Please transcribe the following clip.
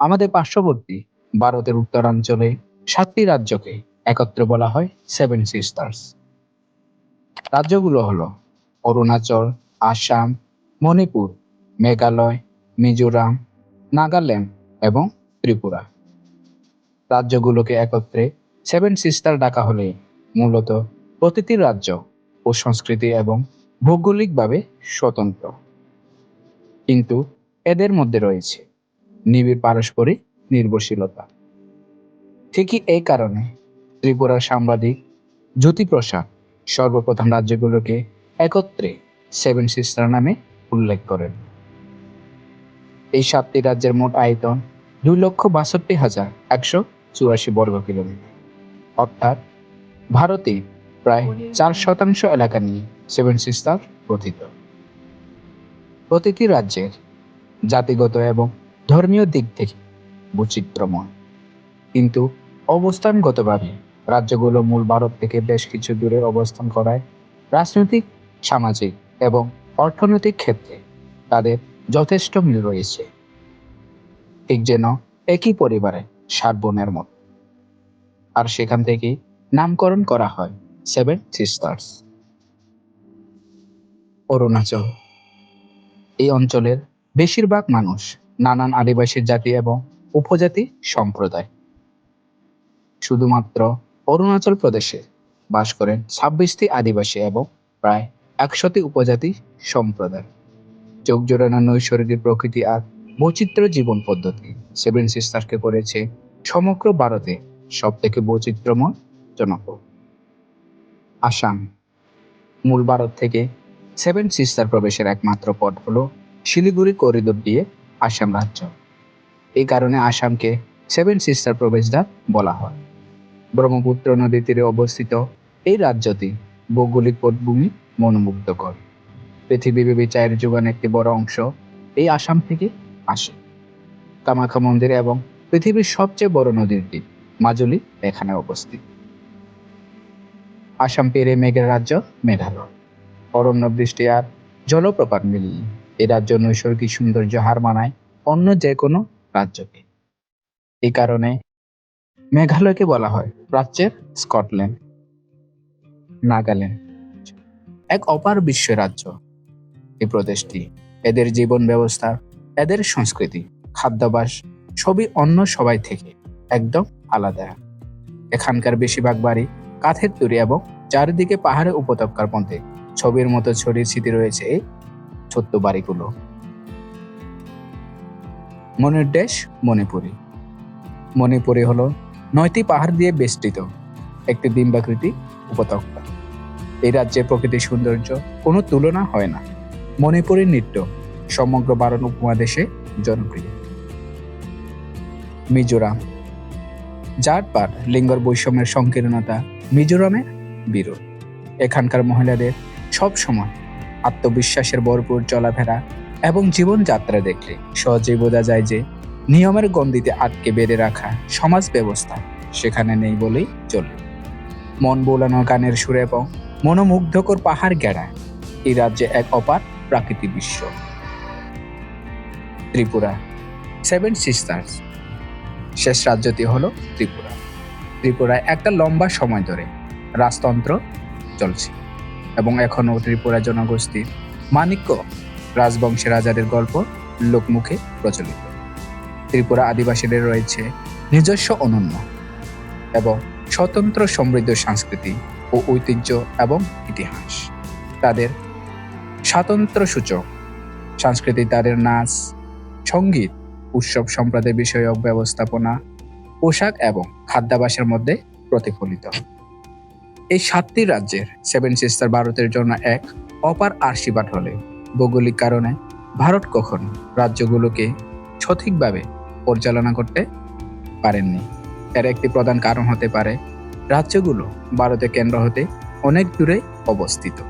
আমাদের পার্শ্ববর্তী ভারতের উত্তরাঞ্চলে সাতটি রাজ্যকে একত্রে বলা হয় সেভেন সিস্টার্স রাজ্যগুলো হলো অরুণাচল, আসাম, মণিপুর, মেঘালয়, মিজোরাম, নাগাল্যান্ড এবং ত্রিপুরা। রাজ্যগুলোকে একত্রে সেভেন সিস্টার ডাকা হলে মূলত প্রতিটি রাজ্য ও সংস্কৃতি এবং ভৌগোলিকভাবে স্বতন্ত্র। কিন্তু এদের মধ্যে রয়েছে নিবিড় পারস্পরিক নির্ভরশীলতা। ঠিকই এই কারণে ত্রিপুরার সাংবাদিক জ্যোতিপ্রসাদ সর্বপ্রথম রাজ্যগুলোকে একত্রে সেভেন সিস্টার নামে উল্লেখ করেন। এই সাতটি রাজ্যের মোট আয়তন দুই লক্ষ বাষট্টি হাজার একশো চুরাশি বর্গ কিলোমিটার। অর্থাৎ ভারতে প্রায় চার শতাংশ এলাকা নিয়ে সেভেন সিস্টার গঠিত। প্রতিটি রাজ্যের জাতিগত এবং ধর্মীয় দিক থেকে বৈচিত্র্যময়। কিন্তু অবস্থানগতভাবে রাজ্যগুলো মূল ভারত থেকে বেশ কিছু দূরে অবস্থান করায় রাজনৈতিক, সামাজিক এবং অর্থনৈতিক ক্ষেত্রে তাদের যথেষ্ট মিল রয়েছে। ঠিক যেন একই পরিবারে সাত বোনের মতো। আর সেখান থেকে নামকরণ করা হয় সেভেন সিস্টার্স অরুণাচল। এই অঞ্চলের বেশিরভাগ মানুষ নানান আদিবাসী জাতি এবং উপজাতি সম্প্রদায়। শুধুমাত্র অরুণাচল প্রদেশে বাস করেন ছাব্বিশটি আদিবাসী এবং প্রায় একশোটি উপজাতি সম্প্রদায়। চোখ জোড়ানো নৈসর্গিক প্রকৃতি আর বৈচিত্র্য জীবন পদ্ধতি সেভেন সিস্টারকে করেছে সমগ্র ভারতে সব থেকে বৈচিত্র্যময় জনপদ। আসাম, মূল ভারত থেকে সেভেন সিস্টার প্রবেশের একমাত্র পথ হলো শিলিগুড়ি করিডোর দিয়ে আসাম রাজ্য। এই কারণে আসামকে সেভেন সিস্টার প্রবেশদ্বার বলা হয়। ব্রহ্মপুত্র নদীর তীরে অবস্থিত এই রাজ্যটি ভৌগোলিক পটভূমি মনোমুগ্ধকর। পৃথিবীব্যাপী চায়ের যোগান একটি বড় অংশ এই আসাম থেকে আসে। কামাখ্যা মন্দির এবং পৃথিবীর সবচেয়ে বড় নদীর দ্বীপ মাজুলি এখানে অবস্থিত। আসাম পেরে মেঘের রাজ্য মেঘালয়। অরণ্য বৃষ্টি আর জলপ্রপাত মিলিয়ে এই রাজ্য নৈসর্গিক সৌন্দর্য হার মানায় অন্য যে কোনো রাজ্যকে। এই কারণে মেঘালয়কে বলা হয় প্রাচ্যের স্কটল্যান্ড, নাগাল্যান্ড। এক অপার বিশ্ব রাজ্য এই প্রদেশটি। এদের জীবন ব্যবস্থা, এদের সংস্কৃতি, খাদ্যাভাস সবই অন্য সবাই থেকে একদম আলাদা। এখানকার বেশিরভাগ বাড়ি কাঠের তৈরি এবং চারিদিকে পাহাড়ে উপত্যকার মধ্যে। ছবির মতো ছড়িয়ে ছিটি রয়েছে এই ছোট্ট বাড়িগুলো মনের দেশ মণিপুরি। মণিপুরি হলো নয়টি পাহাড় দিয়ে বেষ্টিত, একটি ডিম্বাকৃতি উপত্যকা। এই রাজ্যের প্রকৃতির সৌন্দর্য কোনো তুলনা হয় না। মণিপুরী নৃত্য সমগ্র বারণ উপমহাদেশে জনপ্রিয়। মিজোরাম জাতপাত লিঙ্গর বৈষম্যের সংকীর্ণতা মিজোরামের বিরোধ এখানকার মহিলাদের সব সময় আত্মবিশ্বাসের ভরপুর চলাফেরা এবং জীবনযাত্রা দেখলে সহজেই বোঝা যায় যে নিয়মের গণ্ডিতে আটকে বেঁধে রাখা সমাজ ব্যবস্থা সেখানে নেই বলেই চলে। মন বোলানো গানের সুরে এবং মনোমুগ্ধকর পাহাড় গেড়া এই রাজ্যে এক অপার প্রাকৃতিক বিশ্ব। ত্রিপুরা সেভেন সিস্টার্স শেষ রাজ্যটি হলো ত্রিপুরা। ত্রিপুরায় একটা লম্বা সময় ধরে রাজতন্ত্র চলছে। এবং এখনও ত্রিপুরা জনগোষ্ঠী মানিক্য রাজবংশের রাজাদের গল্প লোকমুখে প্রচলিত। ত্রিপুরা আদিবাসীদের রয়েছে নিজস্ব অনন্য এবং স্বতন্ত্র সমৃদ্ধ সংস্কৃতি ও ঐতিহ্য এবং ইতিহাস। তাদের স্বাতন্ত্র্য সূচক সংস্কৃতি তাদের নাচ, সংগীত, উৎসব সম্প্রদায় বিষয়ক ব্যবস্থাপনা, পোশাক এবং খাদ্যাভাসের মধ্যে প্রতিফলিত। এই সাতটি রাজ্যের সেভেন সিস্টার ভারতের জন্য এক অপার আশীর্বাদ হলে। ভৌগোলিক কারণে ভারত কখন রাজ্যগুলোকে সঠিকভাবে পরিচালনা করতে পারেননি? এর একটি প্রধান কারণ হতে পারে, রাজ্যগুলো ভারতের কেন্দ্র হতে অনেক দূরে অবস্থিত।